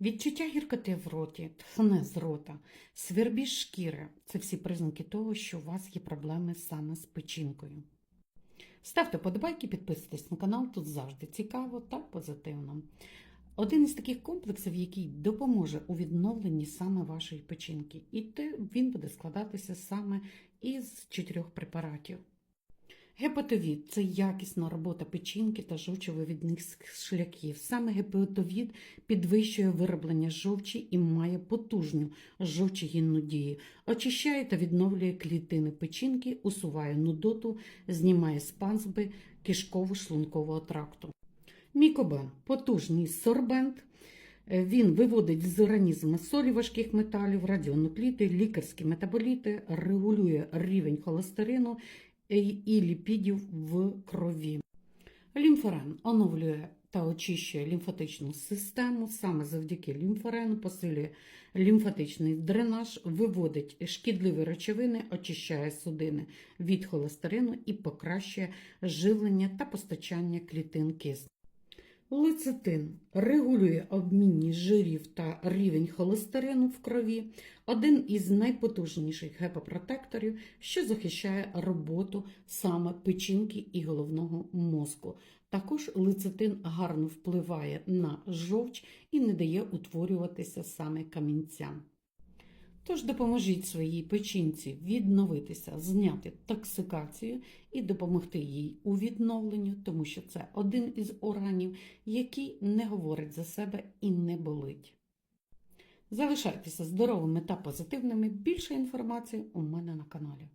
Відчуття гіркоти в роті, тхне з рота, свербіж шкіри це всі признаки того, що у вас є проблеми саме з печінкою. Ставте подобайки, підписуйтесь на канал, тут завжди цікаво та позитивно. Один із таких комплексів, який допоможе у відновленні саме вашої печінки, і він буде складатися саме із чотирьох препаратів. Гепатовід це якісна робота печінки та жовчовивідних шляхів. Саме гепатовід підвищує вироблення жовчі і має потужну жовчогінну дію, очищає та відновлює клітини печінки, усуває нудоту, знімає спазми кишково-шлункового тракту. Мікобен потужний сорбент. Він виводить з організму солі важких металів, радіонукліди, лікарські метаболіти, регулює рівень холестерину і ліпідів в крові. Лімфорен оновлює та очищує лімфатичну систему, саме завдяки лімфорену посилює лімфатичний дренаж, виводить шкідливі речовини, очищає судини від холестерину і покращує живлення та постачання клітин кисню. Лецитин регулює обмінність жирів та рівень холестерину в крові, один із найпотужніших гепопротекторів, що захищає роботу саме печінки і головного мозку. Також лецитин гарно впливає на жовч і не дає утворюватися саме камінцям. Тож допоможіть своїй печінці відновитися, зняти токсикацію і допомогти їй у відновленню, тому що це один із органів, який не говорить за себе і не болить. Залишайтеся здоровими та позитивними. Більше інформації у мене на каналі.